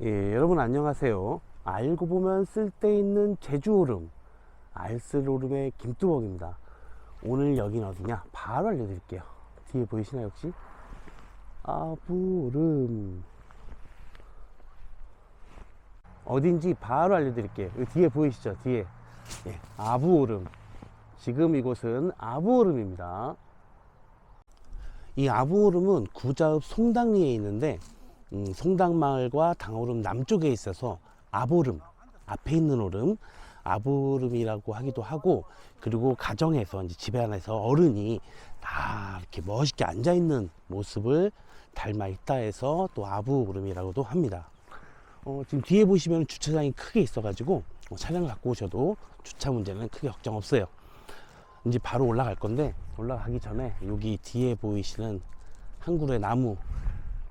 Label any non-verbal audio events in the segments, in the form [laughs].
예, 여러분 안녕하세요. 알고 보면 쓸데있는 제주오름, 알쓸오름의 김뚜벅입니다. 오늘 여긴 어디냐? 바로 알려드릴게요. 뒤에 보이시나요, 혹시? 아부름. 어딘지 바로 알려드릴게요. 뒤에 보이시죠? 뒤에. 예, 아부오름. 지금 이곳은 아부오름입니다. 이 아부오름은 구자읍 송당리에 있는데 음, 송당마을과 당오름 남쪽에 있어서 아보름 앞에 있는 오름 아보름이라고 하기도 하고 그리고 가정에서 이제 집에 안에서 어른이 다 이렇게 멋있게 앉아 있는 모습을 닮아 있다 해서 또 아부오름이라고도 합니다. 어, 지금 뒤에 보시면 주차장이 크게 있어가지고 어, 차량을 갖고 오셔도 주차 문제는 크게 걱정 없어요. 이제 바로 올라갈 건데 올라가기 전에 여기 뒤에 보이시는 한 그루의 나무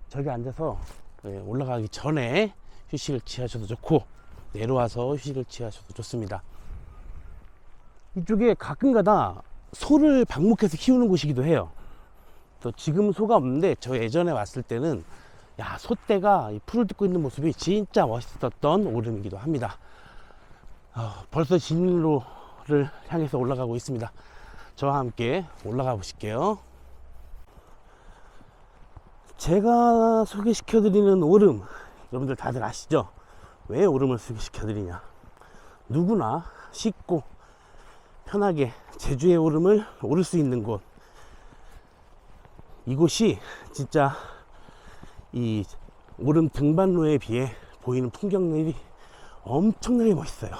저기 앉아서 예, 올라가기 전에 휴식을 취하셔도 좋고 내려와서 휴식을 취하셔도 좋습니다. 이쪽에 가끔가다 소를 방목해서 키우는 곳이기도 해요. 또 지금 소가 없는데 저 예전에 왔을 때는 야 소떼가 이 풀을 뜯고 있는 모습이 진짜 멋있었던 오름이기도 합니다. 어, 벌써 진로를 향해서 올라가고 있습니다. 저와 함께 올라가 보실게요. 제가 소개시켜드리는 오름 여러분들 다들 아시죠? 왜 오름을 소개시켜드리냐? 누구나 쉽고 편하게 제주의 오름을 오를 수 있는 곳. 이곳이 진짜 이 오름 등반로에 비해 보이는 풍경들이 엄청나게 멋있어요.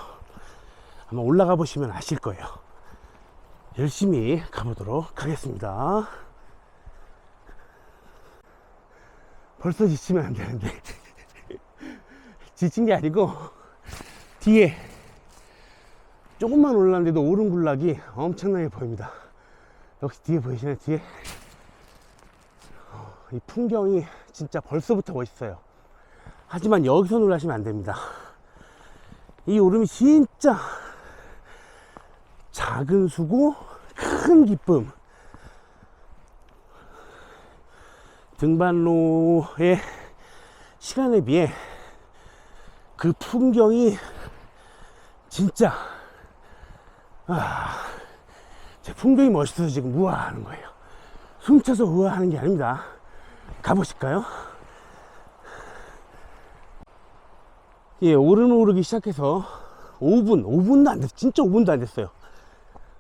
아마 올라가 보시면 아실 거예요. 열심히 가보도록 하겠습니다 벌써 지치면 안 되는데. [laughs] 지친 게 아니고 뒤에 조금만 올랐는데도 오름 군락이 엄청나게 보입니다. 역시 뒤에 보이시나요? 뒤에? 어, 이 풍경이 진짜 벌써부터 멋있어요. 하지만 여기서 놀라시면 안 됩니다. 이 오름이 진짜 작은 수고 큰 기쁨 등반로의 시간에 비해 그 풍경이 진짜 아, 제 풍경이 멋있어서 지금 우아하는 거예요. 숨차서 우아하는 게 아닙니다. 가보실까요? 예, 오르는 오르기 시작해서 5분, 5분도 안 됐어요. 진짜 5분도 안 됐어요.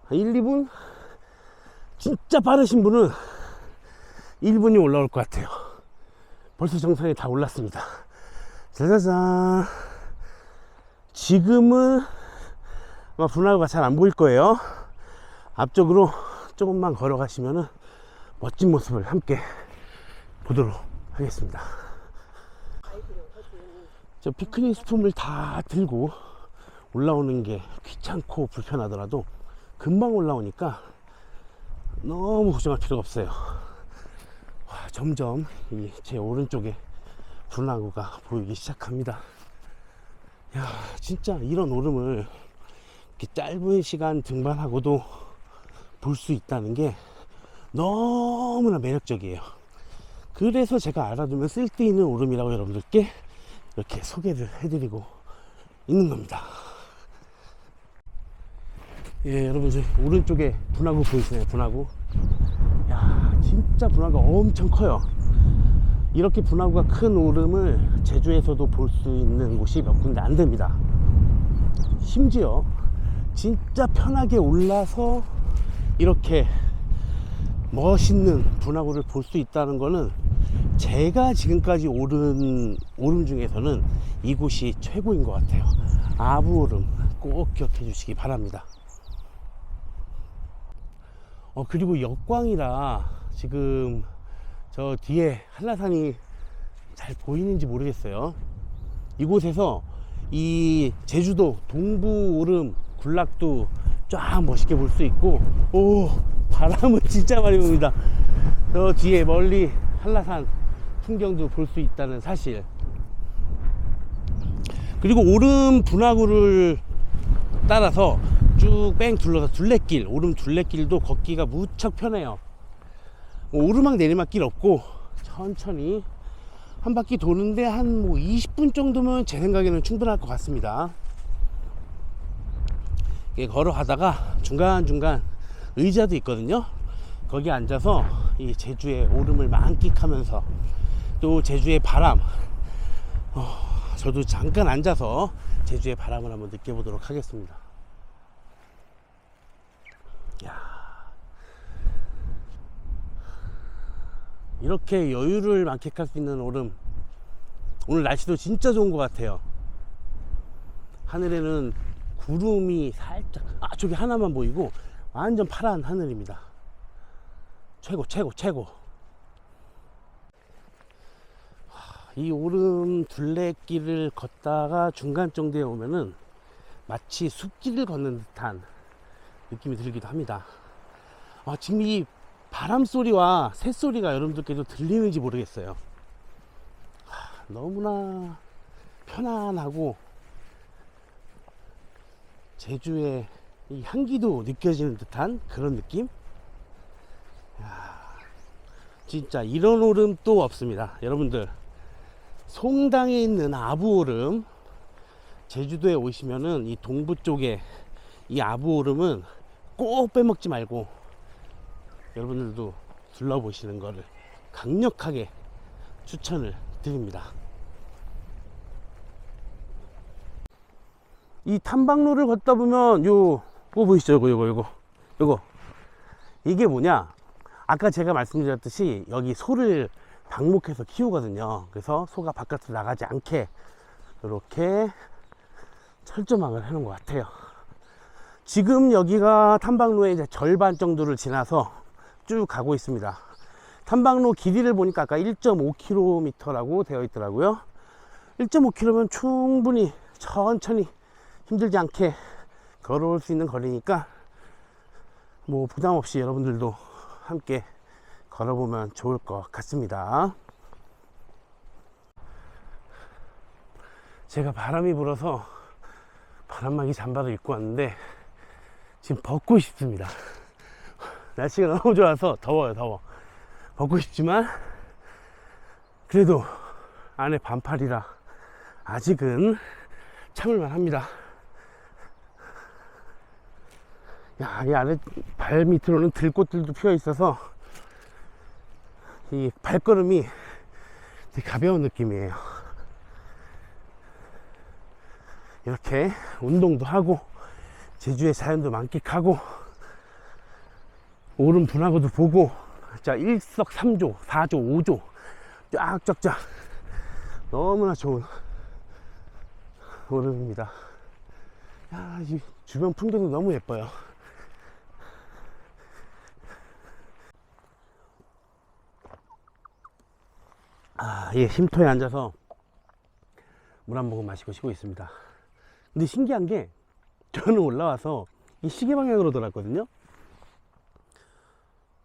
1, 2분? 진짜 빠르신 분은 1분이 올라올 것 같아요. 벌써 정상에 다 올랐습니다. 짜자잔. 지금은 아마 분화구가 잘 안 보일 거예요. 앞쪽으로 조금만 걸어가시면은 멋진 모습을 함께 보도록 하겠습니다. 저 피크닉 스품을 다 들고 올라오는 게 귀찮고 불편하더라도 금방 올라오니까 너무 걱정할 필요가 없어요. 와, 점점 이 제 오른쪽에 분화구가 보이기 시작합니다. 야, 진짜 이런 오름을 이렇게 짧은 시간 등반하고도 볼 수 있다는 게 너무나 매력적이에요. 그래서 제가 알아두면 쓸데있는 오름이라고 여러분들께 이렇게 소개를 해드리고 있는 겁니다. 예, 여러분, 저 오른쪽에 분화구 보이시나요? 분화구. 야, 진짜 분화구가 엄청 커요. 이렇게 분화구가 큰 오름을 제주에서도 볼 수 있는 곳이 몇 군데 안 됩니다. 심지어 진짜 편하게 올라서 이렇게 멋있는 분화구를 볼 수 있다는 거는 제가 지금까지 오른 오름 중에서는 이곳이 최고인 것 같아요. 아부 오름 꼭 기억해 주시기 바랍니다. 어 그리고 역광이라 지금 저 뒤에 한라산이 잘 보이는지 모르겠어요. 이곳에서 이 제주도 동부 오름 군락도 쫙 멋있게 볼 수 있고 오 바람은 [laughs] 진짜 많이 붑니다. 저 뒤에 멀리 한라산 풍경도 볼 수 있다는 사실. 그리고 오름 분화구를 따라서 쭉 뺑 둘러서 둘레길 오름 둘레길도 걷기가 무척 편해요. 오르막 내리막길 없고 천천히 한 바퀴 도는데 한 뭐 20분 정도면 제 생각에는 충분할 것 같습니다. 걸어가다가 중간중간 의자도 있거든요. 거기 앉아서 이 제주의 오름을 만끽하면서 또 제주의 바람, 어, 저도 잠깐 앉아서 제주의 바람을 한번 느껴보도록 하겠습니다. 이렇게 여유를 만끽할 수 있는 오름 오늘 날씨도 진짜 좋은 것 같아요. 하늘에는 구름이 살짝 아 저기 하나만 보이고 완전 파란 하늘입니다. 최고 최고 최고. 하, 이 오름 둘레길을 걷다가 중간 정도에 오면은 마치 숲길을 걷는 듯한 느낌이 들기도 합니다. 아, 지금 이 바람 소리와 새 소리가 여러분들께도 들리는지 모르겠어요. 하, 너무나 편안하고 제주의 이 향기도 느껴지는 듯한 그런 느낌? 야, 진짜 이런 오름 또 없습니다. 여러분들 송당에 있는 아부오름 제주도에 오시면은 이 동부 쪽에 이 아부오름은 꼭 빼먹지 말고 여러분들도 둘러보시는 것을 강력하게 추천을 드립니다. 이 탐방로를 걷다 보면 요, 거 보이시죠? 요거, 요거, 요거. 요거. 이게 뭐냐? 아까 제가 말씀드렸듯이 여기 소를 방목해서 키우거든요. 그래서 소가 바깥으로 나가지 않게 이렇게 철조망을 해놓은 것 같아요. 지금 여기가 탐방로의 이제 절반 정도를 지나서 쭉 가고 있습니다. 탐방로 길이를 보니까 아까 1.5km라고 되어 있더라고요. 1.5km면 충분히 천천히 힘들지 않게 걸어올 수 있는 거리니까 뭐 부담 없이 여러분들도 함께 걸어보면 좋을 것 같습니다. 제가 바람이 불어서 바람막이 잠바를 입고 왔는데 지금 벗고 싶습니다. 날씨가 [laughs] 너무 좋아서 더워요 더워 벗고 싶지만 그래도 안에 반팔이라 아직은 참을만 합니다 야, 이 안에 발 밑으로는 들꽃들도 피어 있어서 이 발걸음이 되게 가벼운 느낌이에요. 이렇게 운동도 하고 제주의 자연도 만끽하고 오름 분화구도 보고 자 일석 삼조 4조 5조 쫙쫙쫙 너무나 좋은 오름입니다. 야, 이 주변 풍경도 너무 예뻐요. 아, 예, 쉼터에 앉아서 물 한 모금 마시고 쉬고 있습니다. 근데 신기한 게 저는 올라와서 이 시계 방향으로 돌았거든요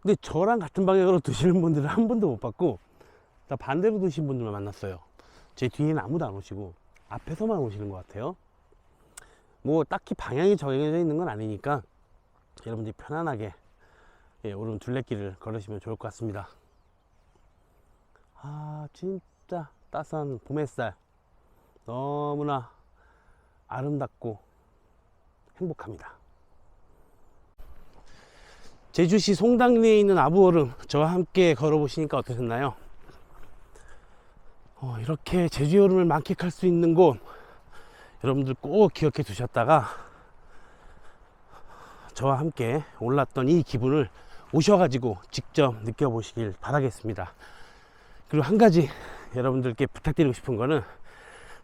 근데 저랑 같은 방향으로 [laughs] 드시는 분들은 한 번도 못 봤고 다 반대로 드신 분들만 만났어요. 제 뒤에는 아무도 안 오시고 앞에서만 오시는 것 같아요. 뭐 딱히 방향이 정해져 있는 건 아니니까 여러분들이 편안하게 예, 오른 둘레길을 걸으시면 좋을 것 같습니다. 아 진짜 따스한 봄 햇살 너무나 아름답고 행복합니다 제주시 송당리에 있는 아부오름 저와 함께 걸어보시니까 어떠셨나요? 어, 이렇게 제주 여름을 만끽할 수 있는 곳 여러분들 꼭 기억해 두셨다가 저와 함께 올랐던 이 기분을 오셔가지고 직접 느껴보시길 바라겠습니다. 그리고 한 가지 여러분들께 부탁드리고 싶은 거는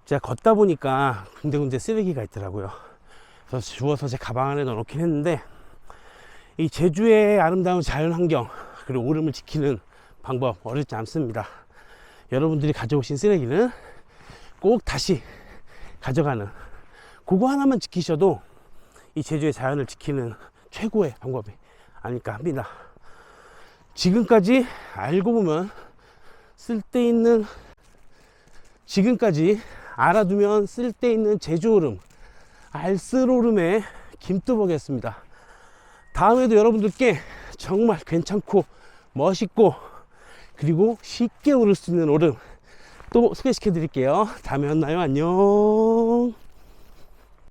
제가 걷다 보니까 군데군데 쓰레기가 있더라고요. 그래서 주워서 제 가방 안에 넣어놓긴 했는데 이 제주의 아름다운 자연 환경 그리고 오름을 지키는 방법 어렵지 않습니다. 여러분들이 가져오신 쓰레기는 꼭 다시 가져가는 그거 하나만 지키셔도 이 제주의 자연을 지키는 최고의 방법이 아닐까 합니다. 지금까지 알고 보면 쓸데있는 지금까지 알아두면 쓸데있는 제주오름 알쓸오름의 김뚜벅이었습니다. 다음에도 여러분들께 정말 괜찮고 멋있고 그리고 쉽게 오를 수 있는 오름 또 소개시켜 드릴게요. 다음에 만나요. 안녕.